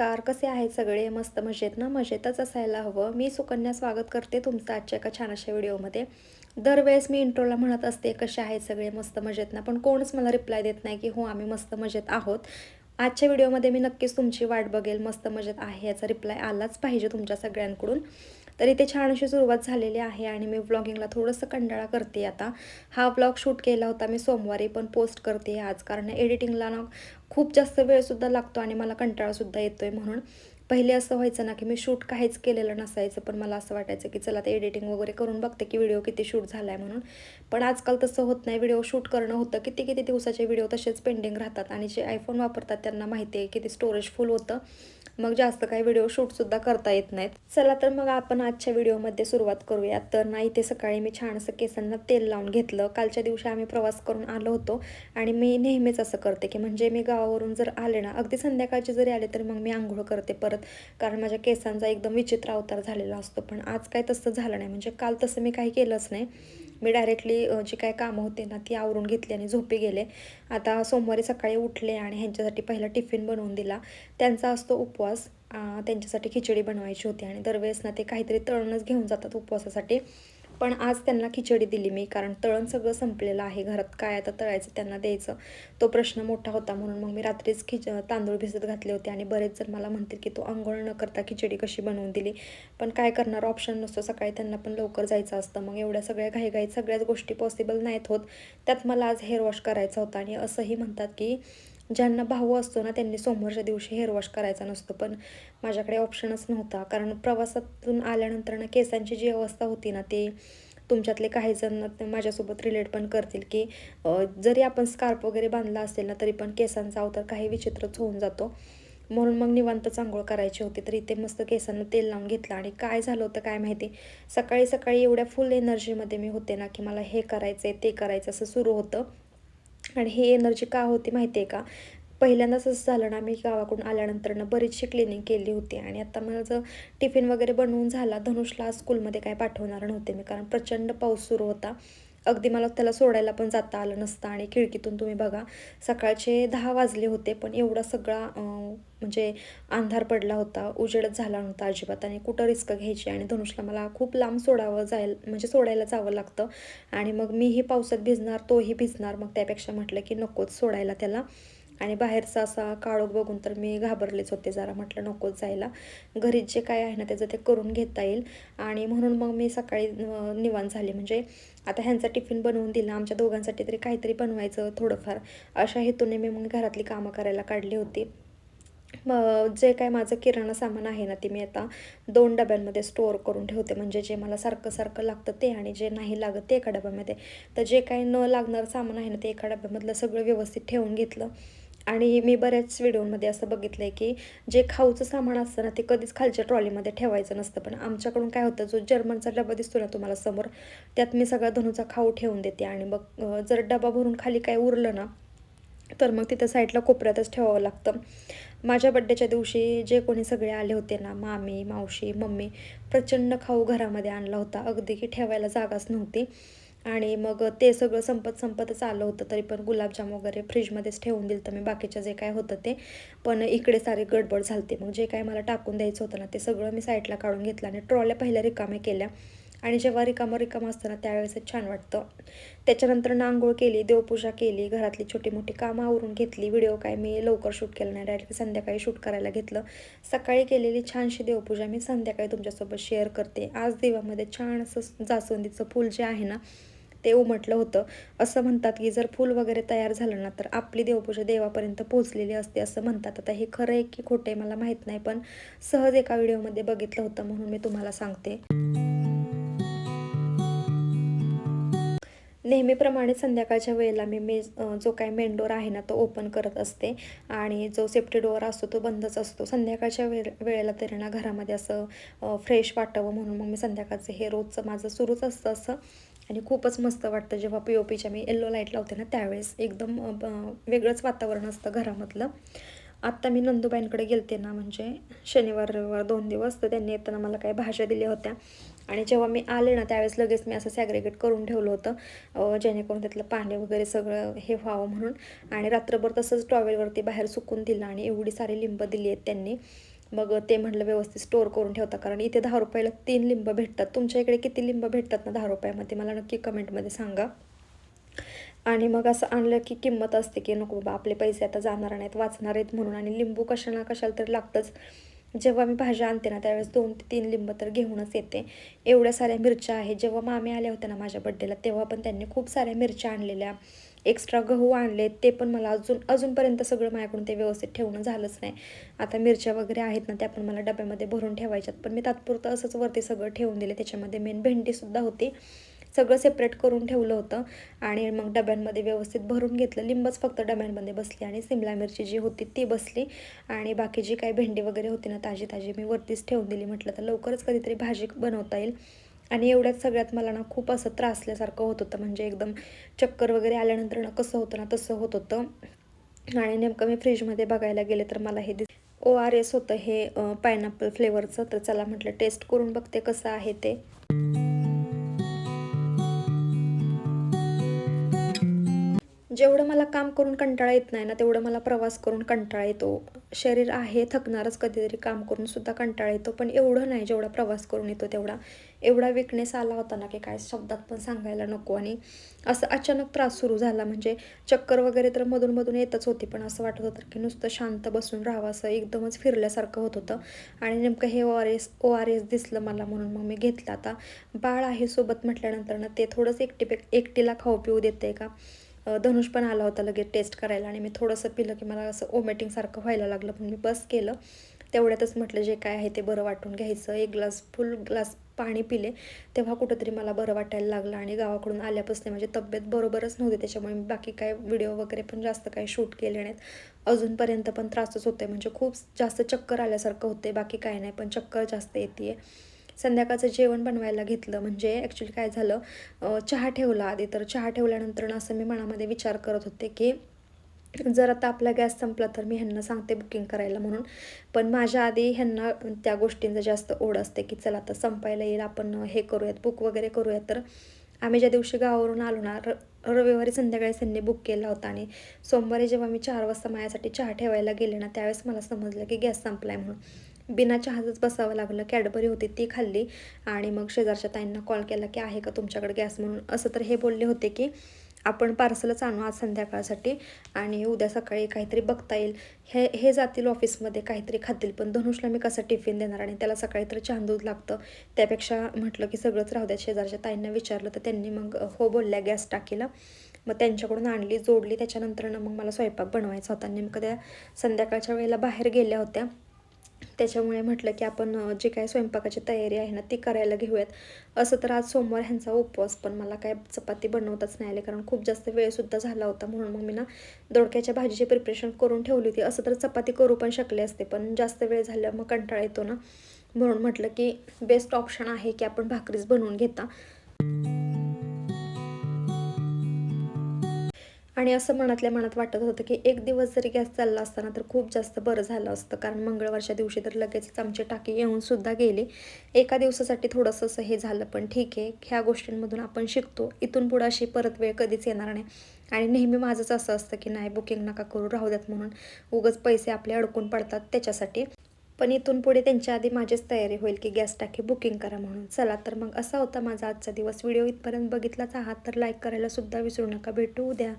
नमस्कार कसे आहेत सगळे? मस्त मजेत ना? मजेतच असायला हवं. मी सुकन्या स्वागत करते तुमचं आजच्या एका छान अशा व्हिडिओमध्ये. दरवेळेस मी इंट्रोला म्हणत असते कसे आहेत सगळे? मस्त मजेत ना? पण कोणच मला रिप्लाय देत नाही की हो आम्ही मस्त मजेत आहोत. आजच्या व्हिडिओमध्ये मी नक्कीच तुमची वाट बघेल. मस्त मजेत आहे याचा रिप्लाय आलाच पाहिजे तुमच्या सगळ्यांकडून. तर इथे छान अशी सुरुवात झालेली आहे आणि मी व्लॉगिंगला थोडंसं कंटाळा करते आता. हा व्लॉग शूट केला होता मी सोमवारी पण पोस्ट करते आज. कारण एडिटिंगला ना खूप जास्त वेळसुद्धा लागतो आणि मला कंटाळासुद्धा येतो आहे म्हणून. पहिले असं व्हायचं ना की मी शूट काहीच केलेलं नसायचं पण मला असं वाटायचं की चला आता एडिटिंग वगैरे करून बघते की व्हिडिओ किती शूट झाला आहे म्हणून. पण आजकाल तसं होत नाही. व्हिडिओ शूट करणं होतं. किती किती दिवसाचे व्हिडिओ तसेच पेंडिंग राहतात. आणि जे आयफोन वापरतात त्यांना माहिती आहे किती स्टोरेज फुल होतं. मग जास्त काही व्हिडिओ शूटसुद्धा करता येत नाहीत. चला तर मग आपण आजच्या व्हिडिओमध्ये सुरुवात करूया तर ना इथे सकाळी मी छान असं केसांना तेल लावून घेतलं. कालच्या दिवशी आम्ही प्रवास करून आलो होतो. आणि मी नेहमीच असं करते की म्हणजे मी गावावरून जर आले ना अगदी संध्याकाळचे जरी आले तर मग मी आंघोळ करते परत. कारण माझ्या केसांचा एकदम विचित्र अवतार झालेला असतो. पण आज काय तसं झालं नाही. म्हणजे काल तसं मी काही केलंच नाही. मी डायरेक्टली जी काय कामं होते ना ती आवरून घेतली आणि झोपी गेले. आता सोमवारी सकाळी उठले आणि ह्यांच्यासाठी पहिला टिफिन बनवून दिला. त्यांचा असतो उपवास. त्यांच्यासाठी खिचडी बनवायची होती आणि दरवेळेस ना ते काहीतरी तळणच घेऊन जातात उपवासासाठी. पण आज त्यांना खिचडी दिली मी कारण तळण सगळं संपलेलं आहे. घरात काय आता तळायचं त्यांना द्यायचं? तो प्रश्न मोठा होता म्हणून मग मी रात्रीच खिच तांदूळ भिजत घातले होते आणि बरेच जण मला म्हणतील की तो आंघोळ न करता खिचडी कशी बनवून दिली? पण काय करणार? ऑप्शन नसतो. सकाळी त्यांना पण लवकर जायचं असतं. मग एवढ्या सगळ्या घाईघाईत सगळ्याच गोष्टी पॉसिबल नाहीत होत. त्यात मला आज हेअर वॉश करायचा होता आणि असंही म्हणतात की ज्यांना भाऊ असतो ना त्यांनी सोमवारच्या दिवशी हेअर वॉश करायचा नसतो. पण माझ्याकडे ऑप्शनच नव्हता. कारण प्रवासातून आल्यानंतर ना केसांची जी अवस्था होती ना ती तुमच्यातले काही जण माझ्यासोबत रिलेट पण करतील की जरी आपण स्कार्प वगैरे बांधला असेल ना तरी पण केसांचा अवतार काही विचित्रच होऊन जातो. म्हणून मग निवांत चांगोळ करायची होती. तर इथे मस्त केसांना तेल लावून घेतलं. आणि काय झालं होतं काय माहिती? सकाळी सकाळी एवढ्या फुल एनर्जीमध्ये मी होते ना की मला हे करायचं आहे ते करायचं असं सुरू होतं. आणि ही एनर्जी का होती माहिती आहे का? पहिल्यांदाच असं झालं ना मी गावाकडून आल्यानंतर ना बरीचशी क्लिनिंग केली होती आणि आता माझं टिफिन वगैरे बनवून झाला धनुषला स्कूलमध्ये काय पाठवणार नव्हते मी कारण प्रचंड पाऊस सुरू होता. अगदी मला त्याला सोडायला पण जाता आलं नसतं आणि खिडकीतून तुम्ही बघा सकाळचे दहा वाजले होते पण एवढा सगळा म्हणजे अंधार पडला होता उजेडच झाला नव्हता अजिबात आणि कुठं रिस्क घ्यायची? आणि धनुषला मला खूप लांब सोडावं जायला म्हणजे सोडायला जावं लागतं. आणि मग मीही पावसात भिजणार तोही भिजणार मग त्यापेक्षा म्हटलं की नकोच सोडायला त्याला. आणि बाहेरचा असा काळोख बघून तर मी घाबरलेच होते जरा. म्हटलं नकोच जायला. घरीच जे काय आहे ना त्याचं ते करून घेता येईल. आणि म्हणून मग मी सकाळी निवांत झाली. म्हणजे आता ह्यांचा टिफिन बनवून दिला. आमच्या दोघांसाठी तरी काहीतरी बनवायचं थोडंफार. अशा हेतूने मी मग घरातली कामं करायला काढली होती. जे काय माझं किराणा सामान आहे ना ते मी आता दोन डब्यांमध्ये स्टोअर करून ठेवते. म्हणजे जे मला सारखं सारखं लागतं ते आणि जे नाही लागत ते एका डब्यामध्ये. तर जे काही न लागणारं सामान आहे ना ते एका डब्यामधलं सगळं व्यवस्थित ठेवून घेतलं. आणि मी बऱ्याच व्हिडिओमध्ये असं बघितलं आहे की जे खाऊचं सामान असतं ना ते कधीच खालच्या ट्रॉलीमध्ये ठेवायचं नसतं. पण आमच्याकडून काय होतं जो जर्मनचा डबा दिसतो ना तुम्हाला समोर त्यात मी सगळा धनुचा खाऊ ठेवून देते. आणि मग जर डबा भरून खाली काय उरलं ना तर मग तिथं साईडला कोपऱ्यातच ठेवावं लागतं. माझ्या बड्डेच्या दिवशी जे कोणी सगळे आले होते ना मामी मावशी मम्मी प्रचंड खाऊ घरामध्ये आणला होता. अगदी की ठेवायला जागाच नव्हती. आणि मग ते सगळं संपत संपतच आलं होतं तरी पण गुलाबजाम वगैरे फ्रीजमध्येच ठेवून दिलं तर मी. बाकीचं जे काय होतं ते. पण इकडे सारे गडबड झालते. मग जे काय मला टाकून द्यायचं होतं ना ते सगळं मी साईडला काढून घेतलं आणि ट्रॉल्या पहिल्या रिकाम्या केल्या. आणि जेव्हा रिकामा रिकाम असतं ना त्यावेळेसच छान वाटतं. त्याच्यानंतर नांगोळ केली देवपूजा केली घरातली छोटी मोठी कामं आवरून घेतली. व्हिडिओ काय मी लवकर शूट केलं नाही. डायरेक्ट संध्याकाळी शूट करायला घेतलं. सकाळी केलेली छानशी देवपूजा मी संध्याकाळी तुमच्यासोबत शेअर करते. आज देवामध्ये छान असं जास्वंदीचं फूल जे आहे ना ते उमटलं होतं. असं म्हणतात की जर फूल वगैरे तयार झालं ना तर आपली देवपूजा देवापर्यंत पोहोचलेली असते असं म्हणतात. आता हे खरं आहे की खोटे मला माहीत नाही पण सहज एका व्हिडिओमध्ये बघितलं होतं म्हणून मी तुम्हाला सांगते. नेहमीप्रमाणे संध्याकाळच्या वेळेला मी मे जो काय मेन डोअर आहे ना तो ओपन करत असते. आणि जो सेफ्टी डोअर असतो तो बंदच असतो. संध्याकाळच्या वे वेळेला तरी ना घरामध्ये असं फ्रेश वाटावं म्हणून मग मी संध्याकाळचं हे रोजचं माझं सुरूच असतं असं. आणि खूपच मस्त वाटतं जेव्हा पी ओ पीच्या मी येल्लो लाइट लावते ना त्यावेळेस एकदम वेगळंच वातावरण असतं घरामधलं. आत्ता मी नंदुबाईंकडे गेलते ना म्हणजे शनिवार रविवार दोन दिवस तर त्यांनी येताना मला काही भाज्या दिल्या होत्या. आणि जेव्हा मी आले ना त्यावेळेस लगेच मी असं सॅग्रेगेट करून ठेवलं होतं जेणेकरून त्यातलं पाणी वगैरे सगळं हे व्हावं म्हणून. आणि रात्रभर तसंच टॉवेलवरती बाहेर सुकून दिलं आणि एवढी सारी लिंब दिली आहेत त्यांनी. मग ते म्हटलं व्यवस्थित स्टोअर करून ठेवता कारण इथे दहा रुपयाला तीन लिंब भेटतात. तुमच्या इकडे किती लिंब भेटतात ना दहा रुपयामध्ये? मला नक्की कमेंटमध्ये सांगा. आणि मग असं आणलं की किंमत असते की नको बाबा आपले पैसे आता जाणार नाहीत वाचणार आहेत म्हणून. आणि लिंबू कशाला कशाला तरी लागतंच. जेव्हा मी भाज्या आणते ना त्यावेळेस दोन ते तीन लिंब तर घेऊनच येते. एवढ्या साऱ्या मिरच्या आहेत. जेव्हा मामी आल्या होत्या ना माझ्या बड्डेला तेव्हा पण त्यांनी खूप साऱ्या मिरच्या आणलेल्या. एक्स्ट्रा गहू आणले ते पण मला अजून अजूनपर्यंत सगळं माझ्याकडून ते व्यवस्थित ठेवणं झालंच नाही. आता मिरच्या वगैरे आहेत ना त्या पण मला डब्यामध्ये भरून ठेवायच्यात. पण मी तात्पुरतं असंच वरती सगळं ठेवून दिले. त्याच्यामध्ये मेन भेंडीसुद्धा होती. सगळं सेपरेट करून ठेवलं होतं. आणि मग डब्यांमध्ये व्यवस्थित भरून घेतलं. लिंबच फक्त डब्यांमध्ये बसली आणि सिमला मिरची जी होती ती बसली. आणि बाकी जी काही भेंडी वगैरे होती ना ताजी ताजी मी वरतीच ठेवून दिली. म्हटलं तर लवकरच कधीतरी भाजी बनवता येईल. आणि एवढ्यात सगळ्यात मला ना खूप असं त्रासल्यासारखं होत होतं. म्हणजे एकदम चक्कर वगैरे आल्यानंतर ना कसं होतं ना तसं होत होतं. आणि नेमकं मी फ्रीजमध्ये बघायला गेले तर मला हे दिस ओ आर एस होतं हे पायनॅपल फ्लेवरचं तर चला म्हटलं टेस्ट करून बघते कसं आहे ते. जेवढं मला काम करून कंटाळा येत नाही ना तेवढं मला प्रवास करून कंटाळा येतो. शरीर आहे थकणारच कधीतरी काम करून सुद्धा कंटाळा येतो पण एवढं नाही जेवढा प्रवास करून येतो तेवढा. एवढा विकनेस आला होता ना की काय शब्दात पण सांगायला नको आणि असं अचानक त्रास सुरू झाला. म्हणजे चक्कर वगैरे तर मधून मधून येतच होती पण असं वाटत होतं की नुसतं शांत बसून राहावं असं एकदमच फिरल्यासारखं होत होतं. आणि नेमकं हे O R S O R S दिसलं मला म्हणून मग मी घेतलं. आता बाळ आहे सोबत म्हटल्यानंतर ना ते थोडंसं एकटी एकटीला खाऊ पिऊ देते का? धनुष पण आला होता लगेच टेस्ट करायला आणि मी थोडंसं पिलं की मला असं ओमेटिंगसारखं व्हायला लागलं. पण मी बस केलं. तेवढ्यातच म्हटलं जे काय आहे ते बरं वाटून घ्यायचं. एक ग्लास फुल ग्लास पाणी पिले. तेव्हा कुठंतरी मला बरं वाटायला लागलं आणि गावाकडून आल्यापासून माझी तब्येत बरोबरच नव्हती. त्याच्यामुळे मी बाकी काय व्हिडिओ वगैरे पण जास्त काही शूट केले नाहीत. अजूनपर्यंत पण त्रासच होते म्हणजे खूप जास्त चक्कर आल्यासारखं होते बाकी काय नाही. पण चक्कर जास्त येते संध्याकाळचं जेवण बनवायला घेतलं. म्हणजे ॲक्च्युली काय झालं चहा ठेवला आधी. तर चहा ठेवल्यानंतर असं मी मनामध्ये विचार करत होते की जर आता आपला गॅस संपला तर मी ह्यांना सांगते बुकिंग करायला म्हणून. पण माझ्या आधी ह्यांना त्या गोष्टींचं जास्त ओढ असते की चला आता संपायला येईल आपण हे करूयात बुक वगैरे करूयात. तर आम्ही ज्या दिवशी गावावरून आलो ना र रविवारी संध्याकाळी त्यांनी बुक केला होता. आणि सोमवारी जेव्हा मी चार वाजता माझ्यासाठी चहा ठेवायला गेले ना त्यावेळेस मला समजलं की गॅस संपला आहे म्हणून. बिना चहाचंच बसावं लागलं. कॅडबरी होती ती खाल्ली. आणि मग शेजारच्या ताईंना कॉल केला की आहे का तुमच्याकडे गॅस? म्हणून. असं तर हे बोलले होते की आपण पार्सलच आणू आज संध्याकाळसाठी आणि उद्या सकाळी काहीतरी बघता येईल. हे हे जातील ऑफिसमध्ये काहीतरी खातील. पण धनुषला मी कसं टिफिन देणार? आणि त्याला सकाळी तर छान दूध लागतं. त्यापेक्षा म्हटलं की सगळंच राहू द्या. शेजारच्या ताईंना विचारलं तर त्यांनी मग हो बोलल्या गॅस टाकीला. मग त्यांच्याकडून आणली जोडली. त्याच्यानंतरनं मग मला स्वयंपाक बनवायचा होता. नेमकं त्या संध्याकाळच्या वेळेला बाहेर गेल्या होत्या. त्याच्यामुळे म्हटलं की आपण जे काय स्वयंपाकाची तयारी आहे ना ती करायला घेऊयात. असं तर आज सोमवार ह्यांचा उपवास पण मला काय चपाती बनवताच नाही आले कारण खूप जास्त वेळसुद्धा झाला होता म्हणून मग मी ना दोडक्याच्या भाजीची प्रिपरेशन करून ठेवली होती. असं तर चपाती करू पण शकले असते पण जास्त वेळ झाल्यावर मग कंटाळा येतो ना. म्हणून म्हटलं की बेस्ट ऑप्शन आहे की आपण भाकरीच बनवून घेता. आणि असं मनातल्या मनात वाटत होतं की एक दिवस जरी गॅस चालला असताना तर खूप जास्त बरं झालं असतं. कारण मंगळवारच्या दिवशी तर लगेचच आमची टाकी येऊन सुद्धा गेली. एका दिवसासाठी थोडंसं असं हे झालं पण ठीक आहे. ह्या गोष्टींमधून आपण शिकतो. इथून पुढं अशी परत वेळ कधीच येणार नाही. आणि नेहमी माझंच असं असतं की नाही बुकिंग नका करू राहू द्यात म्हणून. उगच पैसे आपले अडकून पडतात त्याच्यासाठी. पण इथून पुढे त्यांच्या आधी माझीच तयारी होईल की गॅस टाकी बुकिंग करा म्हणून. चला तर मग असा होता माझा आजचा दिवस. व्हिडिओ इथपर्यंत बघितलाच आहात तर लाईक करायला सुद्धा विसरू नका. भेटू उद्या.